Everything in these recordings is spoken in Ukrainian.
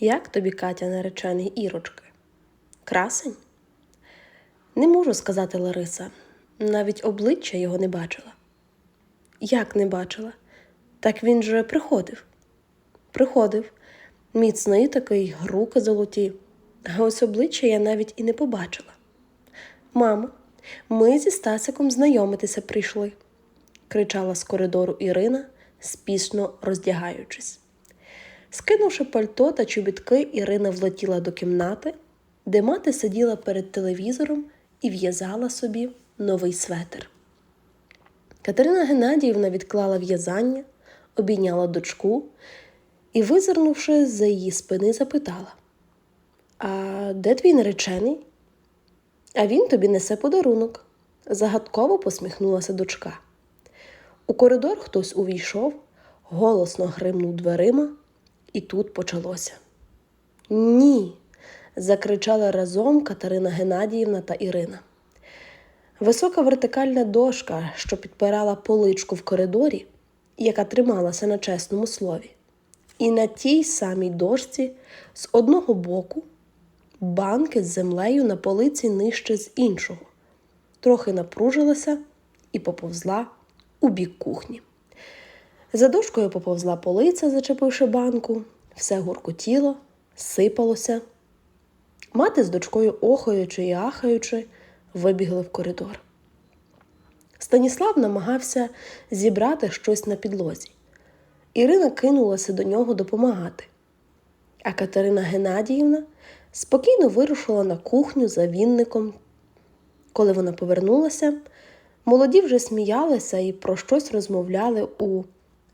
Як тобі Катя наречений Ірочки? Красень? Не можу сказати Лариса. Навіть обличчя його не бачила. Як не бачила? Так він же приходив. Приходив. Міцний такий, руки золоті. А ось обличчя я навіть і не побачила. Мамо, ми зі Стасиком знайомитися прийшли, кричала з коридору Ірина, спішно роздягаючись. Скинувши пальто та чобітки, Ірина влетіла до кімнати, де мати сиділа перед телевізором і в'язала собі новий светр. Катерина Геннадіївна відклала в'язання, обійняла дочку і, визирнувши за її спини, запитала: А де твій наречений? А він тобі несе подарунок, загадково посміхнулася дочка. У коридор хтось увійшов, голосно гримнув дверима, і тут почалося. Ні. закричали разом Катерина Геннадіївна та Ірина. Висока вертикальна дошка, що підпирала поличку в коридорі, яка трималася на чесному слові. І на тій самій дошці з одного боку банки з землею на полиці нижче з іншого, трохи напружилася і поповзла у бік кухні. За дошкою поповзла полиця, зачепивши банку, все гуркотіло, сипалося. Мати з дочкою, охаючи і ахаючи, вибігли в коридор. Станіслав намагався зібрати щось на підлозі. Ірина кинулася до нього допомагати. А Катерина Геннадіївна спокійно вирушила на кухню за вінником. Коли вона повернулася, молоді вже сміялися і про щось розмовляли у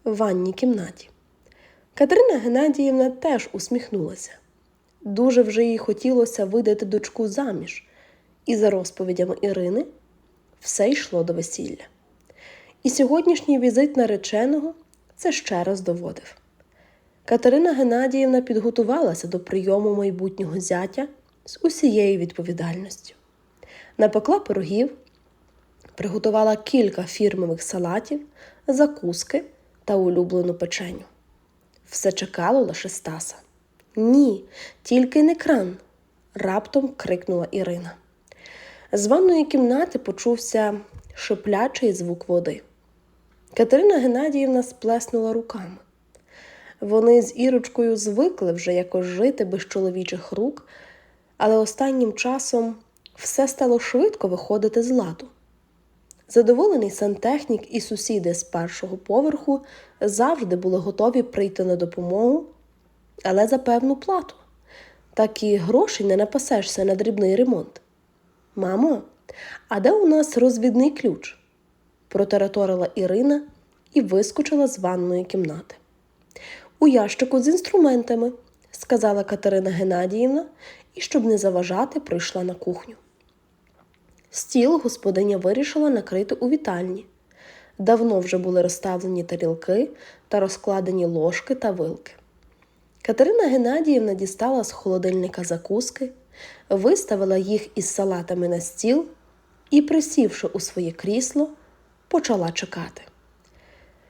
ванній кімнаті. Катерина Геннадіївна теж усміхнулася. Дуже вже їй хотілося видати дочку заміж, і за розповідями Ірини все йшло до весілля. І сьогоднішній візит нареченого це ще раз доводив. Катерина Геннадіївна підготувалася до прийому майбутнього зятя з усією відповідальністю. Напекла пирогів, приготувала кілька фірмових салатів, закуски та улюблену печеню. Все чекало лише Стаса. Ні, тільки не кран, раптом крикнула Ірина. З ванної кімнати почувся шиплячий звук води. Катерина Геннадіївна сплеснула руками. Вони з Ірочкою звикли вже якось жити без чоловічих рук, але останнім часом все стало швидко виходити з ладу. Задоволений сантехнік і сусіди з першого поверху завжди були готові прийти на допомогу, але за певну плату. Так і грошей не напасешся на дрібний ремонт. Мамо, а де у нас розвідний ключ? протараторила Ірина і вискочила з ванної кімнати. У ящику з інструментами, сказала Катерина Геннадіївна, і, щоб не заважати, прийшла на кухню. Стіл господиня вирішила накрити у вітальні. Давно вже були розставлені тарілки та розкладені ложки та вилки. Катерина Геннадіївна дістала з холодильника закуски, виставила їх із салатами на стіл і, присівши у своє крісло, почала чекати.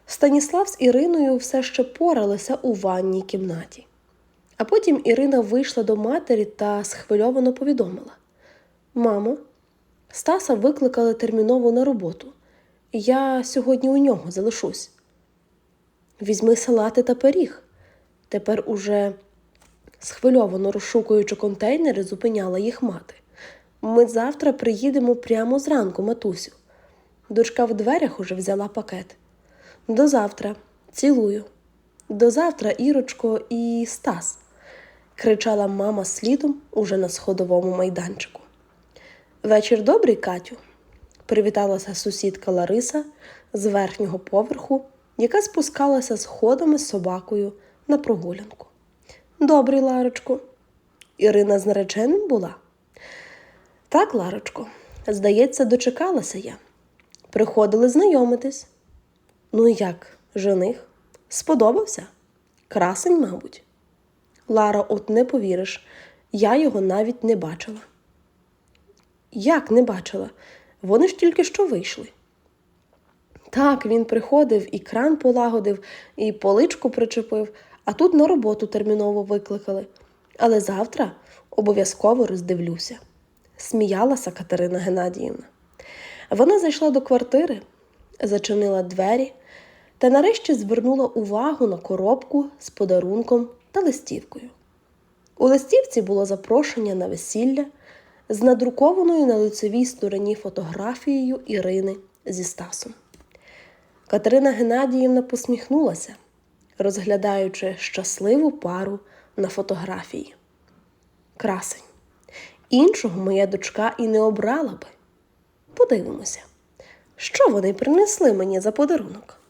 Станіслав з Іриною все ще поралися у ванній кімнаті. А потім Ірина вийшла до матері та схвильовано повідомила: Мамо, Стаса викликали терміново на роботу. Я сьогодні у нього залишусь. Візьми салати та пиріг. Тепер уже схвильовано розшукуючи контейнери, зупиняла їх мати. Ми завтра приїдемо прямо зранку, матусю. Дочка в дверях уже взяла пакет. До завтра, цілую. До завтра, Ірочко і Стас, кричала мама слідом уже на сходовому майданчику. Вечір добрий, Катю, привіталася сусідка Лариса з верхнього поверху, яка спускалася сходами з собакою на прогулянку. Добрий, Ларочко. Ірина з нареченим була? Так, Ларочко, здається, дочекалася я. Приходили знайомитись. Ну як, жених? Сподобався? Красень, мабуть. Лара, от не повіриш, я його навіть не бачила. Як не бачила? Вони ж тільки що вийшли. Так, він приходив і кран полагодив, і поличку причепив, а тут на роботу терміново викликали. Але завтра обов'язково роздивлюся, сміялася Катерина Геннадіївна. Вона зайшла до квартири, зачинила двері та нарешті звернула увагу на коробку з подарунком та листівкою. У листівці було запрошення на весілля з надрукованою на лицевій стороні фотографією Ірини зі Стасом. Катерина Геннадіївна посміхнулася, розглядаючи щасливу пару на фотографії. Красень. Іншого моя дочка і не обрала би. Подивимося, що вони принесли мені за подарунок.